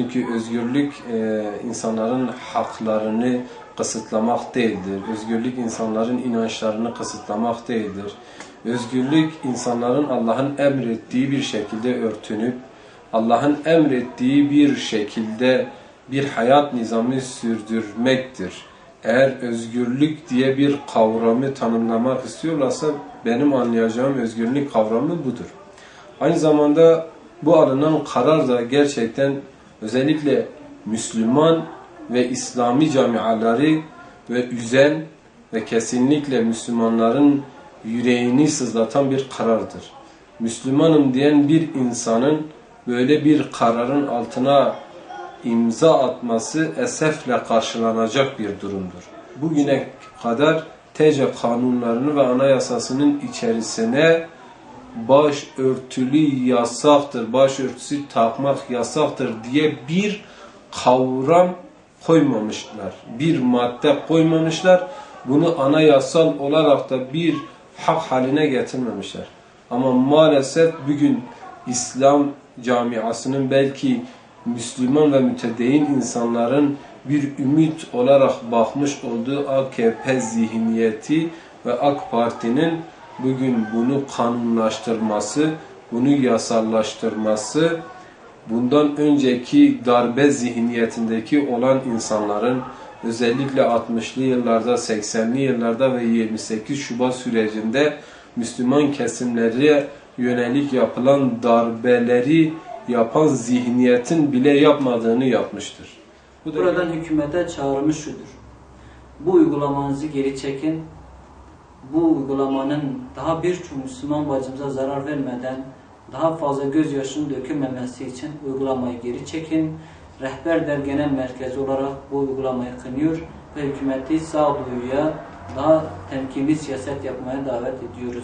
Çünkü özgürlük e, insanların haklarını kısıtlamak değildir. Özgürlük insanların inançlarını kısıtlamak değildir. Özgürlük insanların Allah'ın emrettiği bir şekilde örtünüp Allah'ın emrettiği bir şekilde bir hayat nizamı sürdürmektir. Eğer özgürlük diye bir kavramı tanımlamak istiyorlarsa benim anlayacağım özgürlük kavramı budur. Aynı zamanda bu alınan karar da gerçekten özellikle Müslüman ve İslami camiaları ve üzen ve kesinlikle Müslümanların yüreğini sızlatan bir karardır. Müslümanım diyen bir insanın böyle bir kararın altına imza atması esefle karşılanacak bir durumdur. Bugüne kadar TC kanunlarını ve anayasasının içerisine başörtülü yasaktır, başörtüsü takmak yasaktır diye bir kavram koymamışlar. Bir madde koymamışlar. Bunu anayasal olarak da bir hak haline getirmemişler. Ama maalesef bugün İslam camiasının belki Müslüman ve mütedeyyin insanların bir ümit olarak bakmış olduğu AKP zihniyeti ve AK Parti'nin bugün bunu kanunlaştırması, bunu yasallaştırması, bundan önceki darbe zihniyetindeki olan insanların özellikle 60'lı yıllarda, 80'li yıllarda ve 28 Şubat sürecinde Müslüman kesimlere yönelik yapılan darbeleri yapan zihniyetin bile yapmadığını yapmıştır. Bu da Buradan hükümete çağrımız şudur. Bu uygulamanızı geri çekin. Bu uygulamanın daha birçok Müslüman bacımıza zarar vermeden daha fazla gözyaşının dökülmemesi için uygulamayı geri çekin. Rehber Der Genel Merkezi olarak bu uygulamayı kınıyor ve hükümeti sağduyuya daha temkinli siyaset yapmaya davet ediyoruz.